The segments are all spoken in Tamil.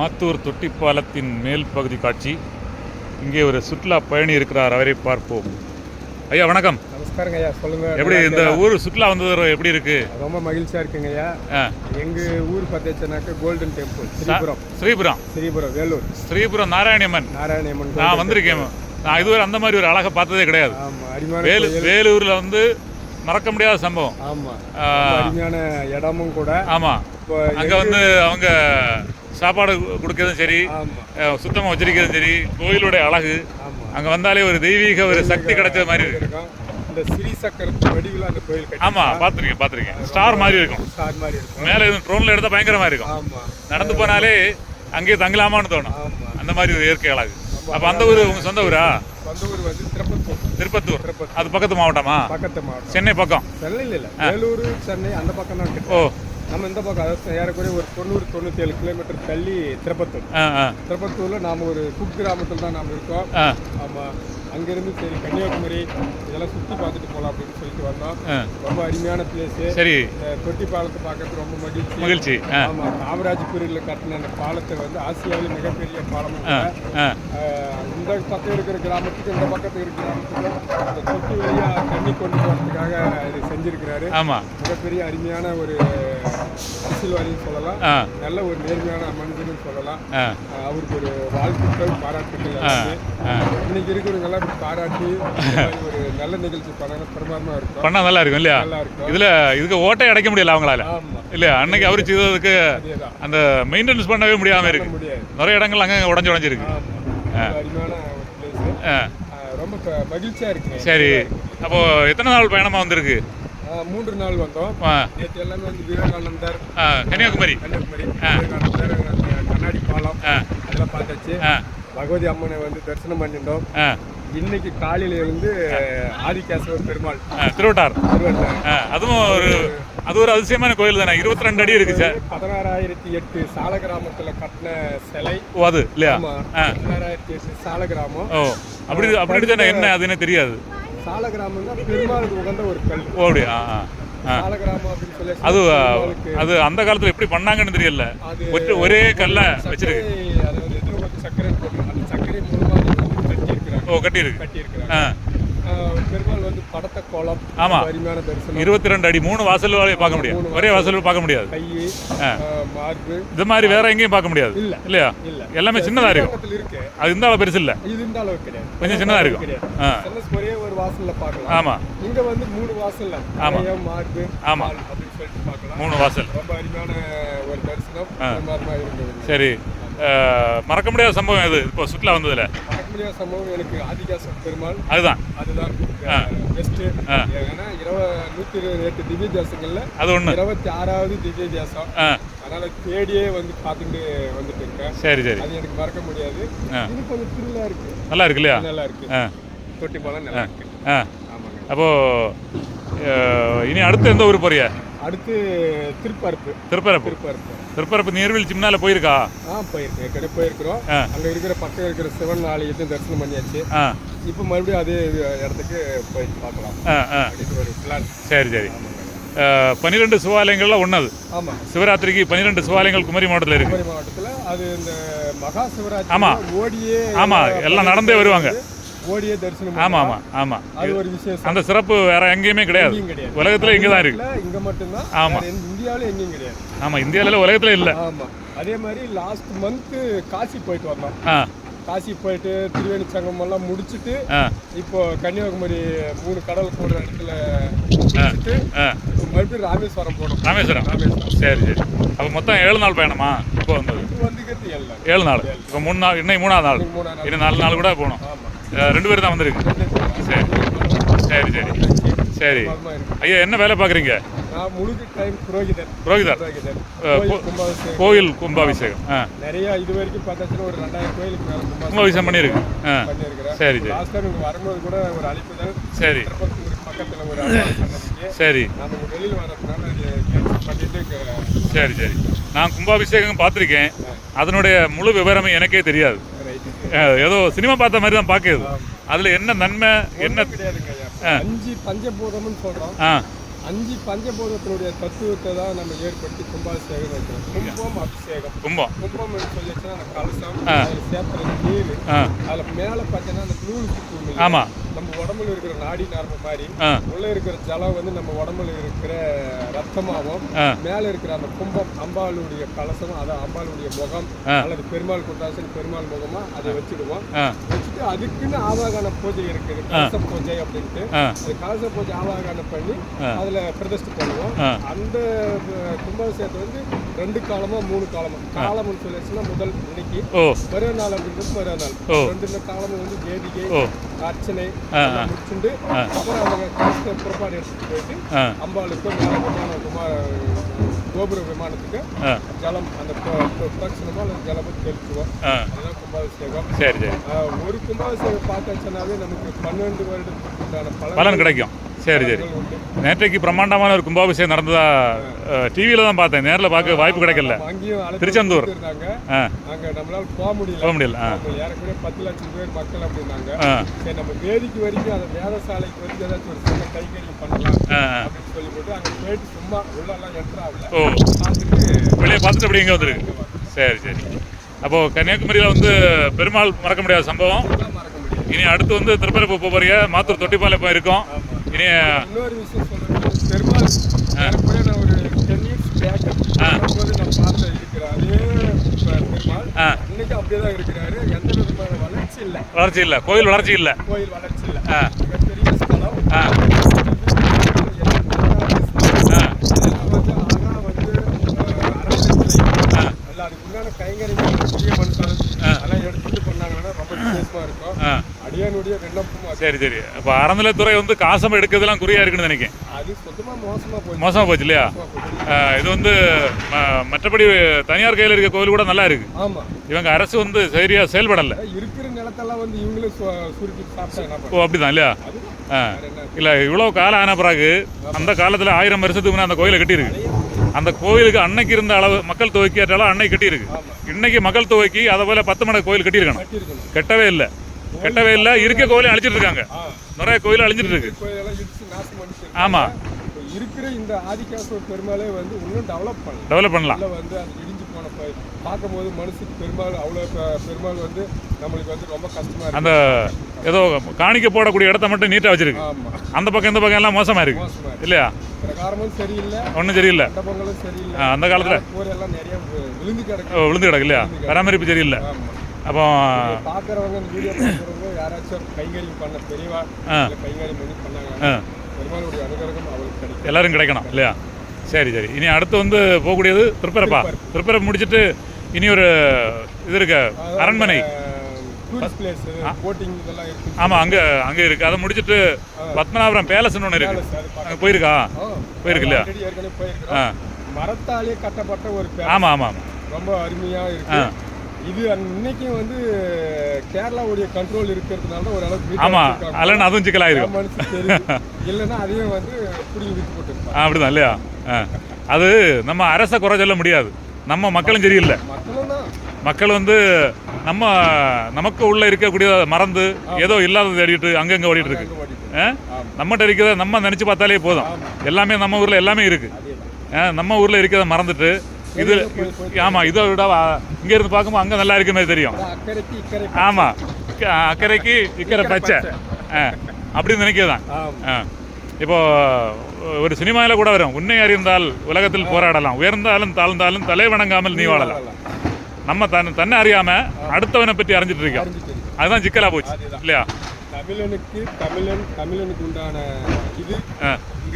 மாத்தூர் தொட்டி பாலத்தின் மேல் பகுதி காட்சி. இங்கே ஒரு சுற்றுலா பயணி இருக்கிறார். அவரை பார்ப்போம். ஐயா வணக்கம். நமஸ்காரங்க ஐயா சொல்லுங்க. எப்படி இந்த ஊர் சுற்றுலா வந்தது எப்படி இருக்கு? ரொம்ப மகிழ்ச்சியா இருக்குங்க ஐயா. எங்க ஊர் பார்த்தீங்கன்னாக்க கோல்டன் டெம்பிள் ஸ்ரீபுரம். ஸ்ரீபுரம். ஸ்ரீபுரம் வேலூர். ஸ்ரீபுரம் நாராயணியம்மன். நாராயணியம்மன் நான். வந்திருக்கேன். நான் இதுவரை அந்த மாதிரி ஒரு அழகை பார்த்ததே கிடையாது. வேலூரில் வந்து மறக்க முடியாத சம்பவம். ஆமா. ஆ. ரொம்ப அருமையான இடமும் கூட. ஆமாம் அங்கே வந்து அவங்க சாப்பாடு கொடுக்கறதும் சரி சுத்தமாக வச்சிருக்கிறதும் சரி கோயிலுடைய அழகு. அங்கே வந்தாலே ஒரு தெய்வீக ஒரு சக்தி கிடைச்ச மாதிரி இருக்கு. இருக்கும். இந்த ஸ்ரீ சக்கரத்து வடிவில் அந்த கோயில் ஆமாம் பார்த்துருக்கேன் பார்த்துருக்கேன் ஸ்டார் மாதிரி இருக்கும். ஸ்டார் மாதிரி இருக்கும். மேலே ட்ரோனில் எடுத்தால் பயங்கரமாக இருக்கும். நடந்து போனாலே அங்கேயே தங்கலாமான்னு தோணும். அந்த மாதிரி ஒரு இயற்கை அழகு. அப்போ அந்த ஊர் உங்கள் சொந்த ஊரா? திருப்பத்தூர். திருப்பத்தூர். திருப்பத்தூர். அது பக்கத்து மாவட்டமா? பக்கத்து மாவட்டம். சென்னை பக்கம்? சென்னையில் இல்லை வேலூர் சென்னை அந்த பக்கம் தான் ஓ. நம்ம இந்த பக்கம் அதாவது ஏறக்குறைய ஒரு தொண்ணூறு தொண்ணூற்றி ஏழு கிலோமீட்டர் தள்ளி திருப்பத்தூர். திருப்பத்தூர்ல நாம ஒரு குக் கிராமத்தில் தான் நாம இருக்கோம். ஆமா. அங்கிருந்து சரி கன்னியாகுமரி இதெல்லாம் சுத்தி பார்த்துட்டு போகலாம் அப்படின்னு சொல்லிட்டு வந்தோம். ரொம்ப அருமையான பிளேஸ் சரி. இந்த தொட்டி பாலத்தை பார்க்கறது ரொம்ப மகிழ்ச்சி. மகிழ்ச்சி. ஆ. ஆமா காமராஜ்புரியில் கட்டின அந்த பாலத்தை வந்து ஆசியாவில் மிகப்பெரிய பாலம் இந்த பக்கம் இருக்கிற கிராமத்துக்கு இந்த பக்கத்துக்கு இருக்கிற கிராமத்துக்கு அந்த தொட்டி வழியா தண்ணி கொண்டு போகிறதுக்காக இது செஞ்சிருக்கிறாரு. ஆமாம் மிகப்பெரிய அருமையான ஒரு அரசியல்வாதின்னு சொல்லலாம். நல்ல ஒரு நேர்மையான மனிதன்னு சொல்லலாம். அவருக்கு ஒரு வாழ்த்துக்கள். ஆ இன்னைக்கு இருக்கிறவங்க எல்லாம் இப்படி பாராட்டி ஒரு நல்ல நிகழ்ச்சி பண்ண பிரமாதமா இருக்கும். பண்ணால் நல்லா இருக்கும் இல்லையா? நல்லா இருக்கும். இதில் இதுக்கு ஓட்டை அடைக்க முடியல அவங்களால. இல்லையா? அன்னைக்கு அவர் செய்ததுக்கு அந்த மெயின்டெனன்ஸ் பண்ணவே முடியாமல் இருக்கு. நிறைய இடங்கள் அங்கே உடஞ்சி உடஞ்சிருக்கு. ரொம்ப அருமையான ஒரு பிளேஸ் ஆ ரொம்ப க- மகிழ்ச்சியா இருக்குங்க சரி. அப்போ எத்தனை நாள் பயணமா வந்திருக்கு? மூன்று நாள் வந்தோம். நேற்று எல்லாமே வந்து விவேகானந்தர் கன்னியாகுமரி. கன்னியாகுமரி விவேகானந்தர் கண்ணாடி பாலம். அதெல்லாம் பார்த்தாச்சு. பகவதி அம்மனை வந்து தரிசனம் பண்ணிட்டோம். இன்னைக்கு காலையில இருந்து ஆதிகேசவர் பெருமாள் திருவட்டார் திருவள்ளுவர் ஆ, அதுவும் ஒரு அது ஒரு அதிசயமான கோயில் தானே? இருபத்தி ரெண்டு அடி இருக்கு சார். பதினாறாயிரத்தி எட்டு சால கிராமத்துல கட்டின சிலை. ஓ அது இல்லையா. பதினாறாயிரத்தி எட்டு சால கிராமம் ஓ அப்படி அப்படி தானே என்ன அதுன்னு தெரியாது. சால கிராமம் தான் பெருமாளுக்கு உகந்த ஒரு கல் ஓ அப்படியா? ஆ ஆ. ஆ சால கிராமம் அப்படின்னு சொல்லி அது அது அந்த காலத்துல எப்படி பண்ணாங்கன்னு தெரியல. ஒரே கல்ல வச்சிருக்கு. சர்க்கரை போட்டு அந்த சர்க்கரை அதை வந்து கட்டியிருக்கிறாங்க. ஓ கட்டியிருக்கு. கட்டியிருக்கிறாங்க. ஆ. ஆஹ் பெருமாள் வந்து படத்த கோலம் ஆமா. அருமையான தரிசனம் இருபத்தி ரெண்டு அடி மூணு வாசல் பார்க்க முடியாது. ஒரே வாசல். பார்க்க முடியாது. கை மார்பு. இது மாதிரி வேற எங்கேயும் பார்க்க முடியாது. இல்ல. இல்லையா? இல்ல. எல்லாமே சின்னதா இருக்கும். இருக்கு. அது இந்த அளவு பெருசு இல்ல. இது இந்த அளவுக்கு கிடையாது. கொஞ்சம் சின்னதா இருக்கும். ஒரே ஒரு வாசல்ல பார்க்கலாம். ஆமா. இங்க வந்து மூணு வாசல்ல ஆமா. கரையம், மார்பு ஆமா. பால் அப்படின்னு சொல்லிட்டு பார்க்கலாம். மூணு வாசல். ரொம்ப அருமையான ஒரு தரிசனம். சரி. மறக்க முடியாத சம்பவம் இது இப்போ சுற்றுலா வந்ததுல. மறக்க முடியாத சம்பவம் எனக்கு ஆதிகாசம் பெருமாள். அதுதான். அதுதான். ஆ. பெஸ்ட் ஆ. ஏன்னா இருப நூத்தி இருபது எட்டு திவ்ய தேசங்கள்ல அது ஒண்ணு. இருபத்தி ஆறாவது திவ்ய தேசம் ஆ. அதனால தேடியே வந்து பார்த்துட்டு வந்துட்டு இருக்கேன். சரி சரி. அது எனக்கு மறக்க முடியாது. இது கொஞ்சம் திருவிழா இருக்கு. நல்லா இருக்கு இல்லையா? நல்லா இருக்கு. தொட்டி பாலம் நல்லா இருக்கு. ஆ. ஆமாங்க. அப்போ இனி அடுத்து எந்த ஊர் போறிய அடுத்து திருப்பரப்பு. திருப்பரப்பு. திருப்பரப்பு. திருப்பரப்பு நீர்வீழ்ச்சி முன்னால போயிருக்கா? ஆ போயிருக்கேன். ஏற்கனவே போயிருக்கிறோம். அங்க இருக்கிற பக்கம் இருக்கிற சிவன் ஆலயத்தையும் தரிசனம் பண்ணியாச்சு. இப்போ மறுபடியும் அதே இடத்துக்கு போயிட்டு பார்க்கலாம். சரி சரி. பன்னிரெண்டு சிவாலயங்கள்ல ஒண்ணது. ஆமா. சிவராத்திரிக்கு பன்னிரெண்டு சிவாலயங்கள் குமரி மாவட்டத்தில் இருக்கு. குமரி மாவட்டத்துல அது இந்த மகா சிவராத்திரி ஆமா. ஓடியே ஆமா, எல்லாம் நடந்தே வருவாங்க. ஓடியே தரிசனம் ஆமா பண்ணலாம். ஆமா ஆமா. அது ஒரு விசேஷம். அந்த சிறப்பு வேற எங்கேயுமே கிடையாது. உலகத்துல இங்க தான் இருக்கு. இங்க மட்டும்தான் ஆமா. வேற எந்த- இந்தியாவுல எங்கேயும் கிடையாது. ஆமா இந்தியாவில உலகத்துல இல்ல. ஆமா. அதே மாதிரி லாஸ்ட் மந்த் காசி போயிட்டு வந்தோம். ஆ. காசி போயிட்டு திருவேணி சங்கம் எல்லாம் முடிச்சிட்டு இப்போ கன்னியாகுமரி மூணு கடல் போடுற இடத்துல மறுபடியும் ராமேஸ்வரம் போடும் ராமேஸ்வரம். ராமேஸ்வரம். சரி சரி. அப்போ மொத்தம் ஏழு நாள் பயணமா? இப்போ வந்தது? இது வந்துக்கிறது எல்லாம் ஏழு நாள். இப்போ மூணு நாள் இன்னைக்கு மூணாவது நாள். நாள். இன்னும் நாலு நாள் கூட போகணும். ரெண்டு பேரும் தான் வந்திருக்கு. சரி சரி சரி. சரி. ஐயா என்ன வேலை பார்க்குறீங்க? நான் முழுக்க டைம் புரோகிதர் புரோகிதர் புரோகிதர் அஹ், கோயில் கும்பாபிஷேகம். நிறைய இது வரைக்கும் பார்த்தாச்சுன்னா ஒரு ரெண்டாயிரம் கோயிலுக்கு மேல கும்பாபிஷேகம் கும்பாபிஷேகம் பண்ணியிருக்கு. ஆ. பண்ணியிருக்கிறேன். சரி சரி. லாஸ்ட் டைம் இங்க வரும்போது கூட ஒரு அழைப்புதல். சரி. பக்கத்துல ஒரு சரி. வெளியில வரதுனால பண்ணிட்டு சரி சரி. நான் கும்பாபிஷேகம் பார்த்துருக்கேன். அதனுடைய முழு விவரமே எனக்கே தெரியாது. ஏதோ சினிமா பார்த்த மாதிரி தான் பார்க்குது அதில் என்ன நன்மை என்ன. அஞ்சு பஞ்சபூதம்னு சொல்றோம். ஆ. அஞ்சு பஞ்சபூதத்தினுடைய தத்துவத்தை தான் நம்ம ஏற்படுத்தி கும்பாபிஷேகம் வைக்கிறோம். கும்பம் அபிஷேகம். கும்பம். கும்பம் சொல்லிச்சுன்னா அந்த கலசம். அதில் சேர்த்துற நீர் அதில் மேலே பார்த்தீங்கன்னா அந்த நூல் இல்லையா? ஆமாம் நம்ம உடம்புல இருக்கிற நாடி நரம்பு மாதிரி உள்ள இருக்கிற ஜலம் வந்து நம்ம உடம்புல இருக்கிற ரத்தமாகவும் மேல இருக்கிற அந்த கும்பம் அம்பாளுடைய கலசம் அதான் அம்பாளுடைய முகம். அல்லது பெருமாள் குண்டாசன் பெருமாள் முகமா அதை வச்சுடுவோம். வச்சுட்டு அதுக்குன்னு ஆவாகான பூஜை இருக்குது. கலச பூஜை அப்படின்ட்டு. அது கலச பூஜை ஆவாகானம் பண்ணி ஆ. அதுல பிரதிஷ்டை பண்ணுவோம். அந்த கும்பாபிஷேகத்தை வந்து ரெண்டு காலமா மூணு காலமா காலம்னு சொல்லிச்சுன்னா முதல் இன்னைக்கு. மறு நாள் அப்படின்றது மறு நாள். ரெண்டு இந்த காலமும் வந்து வேதிகை அர்ச்சனை முடிச்சுண்டு. அப்புறம் அவங்க கலச புறப்பாடு எடுத்துட்டு போயிட்டு அம்பாளுக்கு மேல விமானம் விமா கோபுர விமானத்துக்கு ஜலம் அந்த ப- ப- பிரச்சனமா அந்த ஜலத்தை தெளிச்சுவோம் அதுதான் கும்பாபிஷேகம். சரி ஒரு கும்பாபிஷேகம் பார்த்தாச்சுனாவே நமக்கு பன்னெண்டு வருடத்துக்கு உண்டான பலன் பலன் கிடைக்கும். சரி சரி. நேற்றைக்கு பிரம்மாண்டமான ஒரு கும்பாபிஷேகம் நடந்ததா டிவியில் தான் பார்த்தேன். நேரில் பார்க்க வாய்ப்பு கிடைக்கல. திருச்செந்தூர். போக முடியல. போக முடியல ஆ. அவங்க ஏறக்குறைய பத்து லட்சம் பேர் மக்கள் அப்படின்னாங்க. ஆ. சரி நம்ம வேதிக்கு வரைக்கும் அந்த வேதசாலைக்கு வரைக்கும் ஏதாச்சும் ஒரு சின்ன கைகரியம் பண்ணலாம் ஆ ஆ. அப்படின்னு சொல்லி போட்டு அங்க போயிட்டு சும்மா உள்ளெல்லாம் என்ட்ரு ஆகல ஓ வெளியே பார்த்துட்டு அப்படி இங்கே வந்துருக்கு சரி சரி. அப்போது கன்னியாகுமரியில் வந்து பெருமாள் மறக்க முடியாத சம்பவம். இனி அடுத்து வந்து திருப்பரப்பு போகிறீங்க மாத்தூர் தொட்டிப்பாளையம் இருக்கோம். இன்னொரு விஷயம் சொல்லணும் பெருமாள் நான் ஒரு டென் இயர்ஸ் பேக் போது நான் பார்த்த இருக்கிற அதே பெருமாள். இன்னைக்கு அப்படியே தான் இருக்கிறாரு. எந்த விதமான வளர்ச்சி இல்லை. வளர்ச்சி இல்லை. கோயில் வளர்ச்சி இல்லை. கோயில் வளர்ச்சி இல்லை. ஆ. மிகப்பெரிய ஸ்தலம் ஆ ஆ இதெல்லாம் வந்து ஆனா வந்து அஹ், அறநிலையத்துறை ஆ. அல்ல அதுக்கு உண்டான கைங்கரியம் புதிய மனுஷன் ஆ. அதெல்லாம் எடுத்துட்டு பண்ணாங்கன்னா ரொம்ப விசேஷமா இருக்கும் ஆ அடியானுடைய விண்ணப்பம். சரி சரி. அப்போ அறநிலைத்துறை வந்து காசம் எடுக்கிறதுலாம் குறியா இருக்குன்னு நினைக்கிறேன். அது சுத்தமா மோசமா போச்சு? மோசமாக போச்சு இல்லையா? இது வந்து மற்றபடி தனியார் கையில் இருக்க கோயில் கூட நல்லா இருக்கு. இவங்க அரசு வந்து சரியா செயல்படலை. இருக்கிற நிலத்தெல்லாம் வந்து இவங்களே சுருக்கி சாப்பிட்டா ஓ அப்படிதான் இல்லையா? இல்லை இவ்வளோ காலம் ஆன பிறகு அந்த காலத்தில் ஆயிரம் வருஷத்துக்கு முன்னே அந்த கோயிலை கட்டியிருக்கு. அந்த கோயிலுக்கு அன்னைக்கு இருந்த அளவு மக்கள் தொகைக்கு அளவு அன்னைக்கு கட்டியிருக்கு. இன்னைக்கு மக்கள் தொகைக்கு அதை போல பத்து மடங்கு கோயில் கட்டியிருக்கணும். கட்டவே இல்லை. கட்டவே இல்லை இருக்க கோயிலை அழிச்சிட்டு இருக்காங்க. நிறைய கோயில் அழிஞ்சிட்டு இருக்கு. கோயிலெல்லாம் இடிச்சு நாசம் பண்ணிட்டு ஆமா. இப்ப இருக்கிற இந்த ஆதிகாசூர் பெருமாளே வந்து இன்னும் டெவலப் பண்ணல. டெவலப் பண்ணலாம். வந்து அது இடிஞ்சு போன பார்க்கும்போது மனசுக்கு பெருமாள் அவ்வளோ பெருமாள் வந்து நம்மளுக்கு வந்து ரொம்ப கஷ்டமா இருக்கு. அந்த ஏதோ காணிக்க போடக்கூடிய இடத்த மட்டும் நீட்டாக வச்சிருக்கு. அந்த பக்கம் இந்த பக்கம் எல்லாம் மோசமா இருக்கு. இல்லையா? பிரகாரமும் சரியில்லை. ஒன்றும் சரியில்லை. அந்த காலத்துல விழுந்து கிடக்கு. விழுந்து கிடக்கு இல்லையா? பராமரிப்பு சரியில்லை. அப்போ பார்க்கறவங்க இந்த வீடியோ பார்க்குறவங்க யாராச்சும் கைங்கரியம் பண்ண பெரியவா. இல்ல கைங்கரியம் பண்ணி பண்ணாங்க பெருமாளுடைய அனுகிரகம் அவளுக்கு கிடைக்கும். எல்லாரும் கிடைக்கணும் இல்லையா? சரி சரி. இனி அடுத்து வந்து போகக்கூடியது திருப்பரப்பா. திருப்பரப்பு. முடிச்சிட்டு இனி ஒரு இது இருக்கு அரண்மனை. ஆமாம் அங்கே அங்கே இருக்குது அதை முடிச்சிட்டு பத்மநாபுரம் பேலஸ்னு ஒன்று இருக்கு. அங்கே போயிருக்கா? போயிருக்கு? இல்லையா? மரத்தாலே கட்டப்பட்ட ஒரு. ஆமாம் ஆமாம் ரொம்ப அருமையா இருக்கு. இது இன்னைக்கும் வந்து கேரளாவுடைய கண்ட்ரோல் இருக்கிறதுனால தான் ஓரளவுக்கு neat ஆ ஆமாம் வச்சிருக்காங்க. அதில் அதுவும் சிக்கலாக என் இருக்கும். இல்லைன்னா அதையும் வந்து போட்டுருப்பாங்க ஆ அப்படிதான் இல்லையா அது நம்ம அரசை குறை சொல்ல முடியாது நம்ம மக்களும் சரியில்லை மக்கள் வந்து நம்ம நமக்கு உள்ள இருக்கக்கூடிய மறந்து ஏதோ இல்லாதது தேடிட்டு அங்கங்கே ஓடிட்டு இருக்கு? ஆமா. நம்மகிட்ட இருக்கிறத நம்ம நினச்சி பார்த்தாலே போதும் ஆமா. எல்லாமே நம்ம ஊரில் எல்லாமே இருக்கு அதேதான். ஆ, நம்ம ஊரில் இருக்கிறத மறந்துட்டு இது ஆமாம் இதை விட வா- இங்க இருந்து பார்க்கும்போது அங்கே நல்லா இருக்க மாதிரி தெரியும். ஆமாம் அக்கறைக்கு இக்கரை பச்சை. ஆ அப்படின்னு நினைக்கிறதான் ஆ இப்போ ஒரு சினிமாவில் கூட வரும். உன்னை அறிந்தால் உலகத்தில் போராடலாம். உயர்ந்தாலும் தாழ்ந்தாலும் தலை வணங்காமல் நீ வாழலாம். நம்ம தன் தன்னை அறியாம அடுத்தவனை பற்றி அறிஞ்சிட்டு இருக்கோம். அதுதான் சிக்கலா போச்சு. இல்லையா? தமிழனுக்கு தமிழன் தமிழனுக்கு உண்டான இது.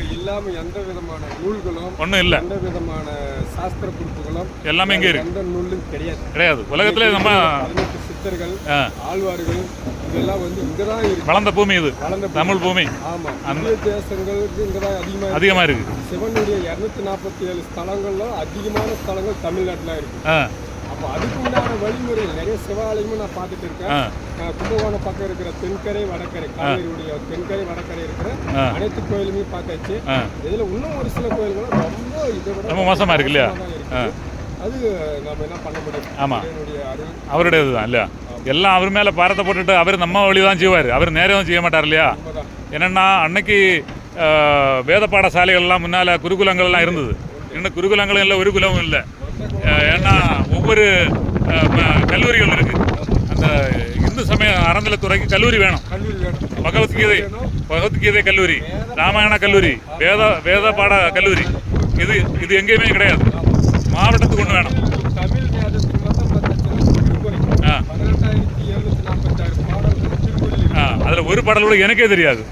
இங்க இல்லாம எந்த விதமான நூல்களும் ஒண்ணும் இல்லை. எந்த விதமான சாஸ்திர குறிப்புகளும் எல்லாமே இங்கே இருக்கு. எந்த நூலும் கிடையாது. கிடையாது. உலகத்துல நம்ம பதினெட்டு சித்தர்கள் ஆழ்வார்கள் இதெல்லாம் வந்து இங்கதான் இருக்கு. வளர்ந்த பூமி இது. வளர்ந்த தமிழ் பூமி. ஆமா. அந்நிய தேசங்களுக்கு இங்கதான் அதிகமா இருக்கு. அதிகமா இருக்கு. சிவனுடைய இருநூத்தி நாற்பத்தி ஏழு ஸ்தலங்கள்ல அதிகமான ஸ்தலங்கள் தமிழ்நாட்டுல இருக்கு. அப்போ அதுக்கு உண்டான வழிமுறை நிறைய சிவாலயமும் நான் பார்த்துட்டு இருக்கேன். கும்பகோணம் பக்கம் இருக்கிற தென்கரை வடகரை காவேரியுடைய தென்கரை வடகரை இருக்கிற. அனைத்து கோயிலுமே பார்த்தாச்சு. இதுல இன்னும் ஒரு சில கோயில்களும் ரொம்ப இதை விட ரொம்ப மோசமா இருக்கு இல்லையா? அது நம்ம என்ன பண்ண முடியும்? ஆமா. அவருடையது தான் இல்லையா? எல்லாம் அவர் மேலே பாரத்தை போட்டுட்டு அவர் நம்ம வழி தான் செய்வார். அவர் நேரம் செய்ய மாட்டார் இல்லையா? என்னன்னா அன்னைக்கு வேத பாடசாலைகள்லாம் முன்னால் குருகுலங்கள்லாம் இருந்தது. இன்னும் குருகுலங்களும் இல்லை ஒரு குலமும் இல்லை. ஏன்னா ஒவ்வொரு கல்லூரிகள் இருக்குது அந்த இந்து சமய அறநிலைத்துறைக்கு கல்லூரி வேணும் கல்லூரி வேணும். பகவத்கீதை பகவத்கீதை கல்லூரி ராமாயண கல்லூரி வேத வேத பாட கல்லூரி. இது இது எங்கேயுமே கிடையாது. மாவட்டத்துக்கு ஒன்று வேணும். அதில் ஒரு பாடல் கூட எனக்கே தெரியாது.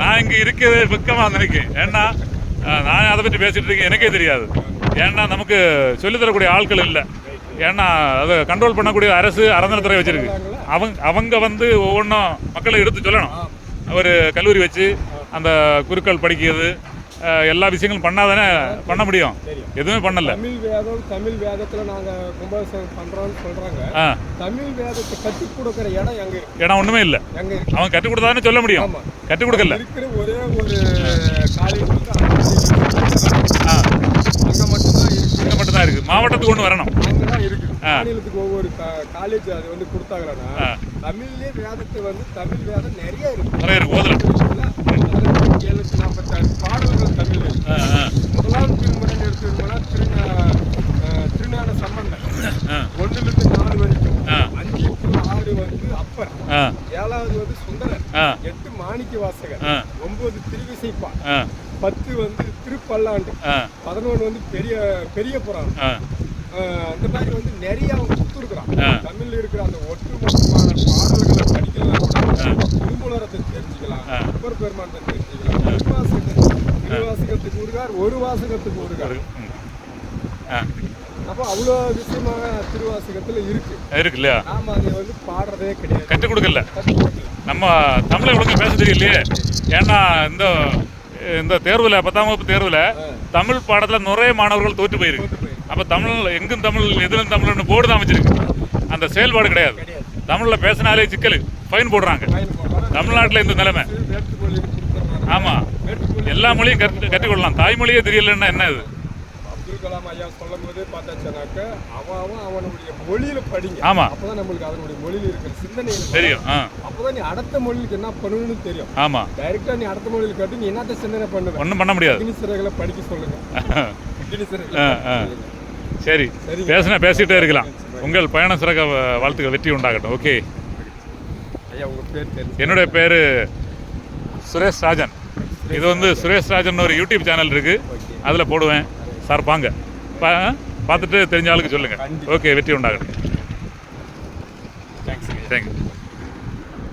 நான் இங்கே இருக்கிறது வெக்கமாக நினைக்கிறேன். ஏன்னா நான் அதை பற்றி பேசிட்டு இருக்கேன். எனக்கே தெரியாது. ஏன்னா நமக்கு சொல்லித் தரக்கூடிய ஆட்கள் இல்லை. ஏன்னா அதை கண்ட்ரோல் பண்ணக்கூடிய அரசு அறநிலைத்துறை வச்சிருக்கு. அவங்க அவங்க வந்து ஒவ்வொன்றும் மக்களை எடுத்து சொல்லணும். ஒரு கல்லூரி வச்சு அந்த குருக்கள் படிக்கிறது எல்லா விஷயங்களும் பண்ணாதானே பண்ண முடியும். எதுவுமே பண்ணல. தமிழ் வேதம் தமிழ் வேதத்துல நாங்க கும்பாபிஷேகம் பண்றோம்னு சொல்றாங்க. ஆ. தமிழ் வேதத்தை கற்றுக் கொடுக்கிற இடம் எங்க ஏன்னா ஒன்றுமே இல்லை. அவன் கற்றுக் கொடுத்தாதானே சொல்ல முடியும். கற்றுக் கொடுக்கல. இருக்கிற ஒரே ஒரு காலேஜ் அங்க மட்டும்தான் இருக்குது மாவட்டத்துக்கு ஒன்று வரணும். அங்கதான் இருக்கு. மாநிலத்துக்கு ஒவ்வொரு காலேஜ் அது வந்து கொடுத்தாங்கன்னா. தமிழ்லயே வேதத்தை வந்து தமிழ் வேதம் நிறைய இருக்கு. நிறைய இருக்கு. எழுநூத்தி நாற்பத்தாறு பாடல்கள் தமிழ் முதலாம் திருமுறைன்னு எடுத்துக்கோம்னா திருநா திருஞான சம்பந்தம் ஆ. ஒன்றுலேருந்து நாலு வரைக்கும். அஞ்சு ஆறு வந்து அப்பர். ஏழாவது வந்து சுந்தரர். எட்டு மாணிக்க வாசகர். ஒன்பது திருவிசைப்பா பத்து வந்து திருப்பல்லாண்டு. பதினொன்று வந்து பெரிய பெரிய புராணம். அந்த மாதிரி வந்து நிறைய அவங்க கொடுத்துருக்குறான். தமிழ்ல இருக்கிற அந்த ஒட்டுமொத்தமான பாடல்களை படிக்கலாம். திருமூலரத்தை தெரிஞ்சுக்கலாம். அப்பர் பெருமானத்தை தெரிஞ்சுக்கலாம். திருவாசகத்தை திருவாசகத்துக்கு ஊருகார் ஒரு வாசகத்துக்கு. ஆ. அப்போ அவ்வளோ விஷயமாக திருவாசகத்துல இருக்கு. இருக்கு இல்லையா? நாம அதை வந்து பாடுறதே கிடையாது. கற்றுக் கொடுக்கல. நம்ம தமிழை ஒழுங்கா பேச தெரியலையே. ஏன்னா இந்த இந்த தேர்வில் பத்தாம் வகுப்பு தேர்வில் தமிழ் பாடத்தில் நிறைய மாணவர்கள் தோற்று போயிருக்கு. அப்போ தமிழ் எங்கும் தமிழ் எதிலும் தமிழ்னு போர்டு தான் அமைச்சிருக்கு. அந்த செயல்பாடு கிடையாது. தமிழில் பேசினாலே சிக்கல். ஃபைன் போடுறாங்க. தமிழ்நாட்டில் இந்த நிலைமை. ஆமாம் எல்லா மொழியும் கற்று கற்றுக்கொள்ளலாம். தாய்மொழியே தெரியலன்னா என்ன இது? அப்துல் கலாம் ஐயா சொல்லும் போதே பார்த்தாச்சுனாக்க அவன் அவன் அவனுடைய மொழியில படிங்க. ஆமா. அப்பதான் நம்மளுக்கு அதனுடைய மொழியில இருக்கிற சிந்தனைகள் தெரியும். அப்பதான் நீ அடுத்த மொழிக்கு என்ன பண்ணணும்னு தெரியும். ஆமாம் டைரக்டா நீ அடுத்த மொழியில கட்டு நீ என்னத்த சிந்தனை பண்ணுவ? ஒன்றும் பண்ண முடியாது. அக்னி சிறகுகளை படிக்க சொல்லுங்க. அக்னி சரி. பேசினா பேசிகிட்டே இருக்கலாம். உங்கள் பயணம் சிறக்க வாழ்த்துக்கள் வெற்றி உண்டாகட்டும். ஓகே என்னுடைய பேர் சுரேஷ் ராஜன். இது வந்து சுரேஷ் ராஜன் ஒரு யூடியூப் சேனல் இருக்குது அதில் போடுவேன். சார் பாங்க பா பார்த்துட்டு தெரிஞ்ச ஆளுக்கு சொல்லுங்கள். ஓகே வெற்றி உண்டாகட்டும். தேங்க்யூ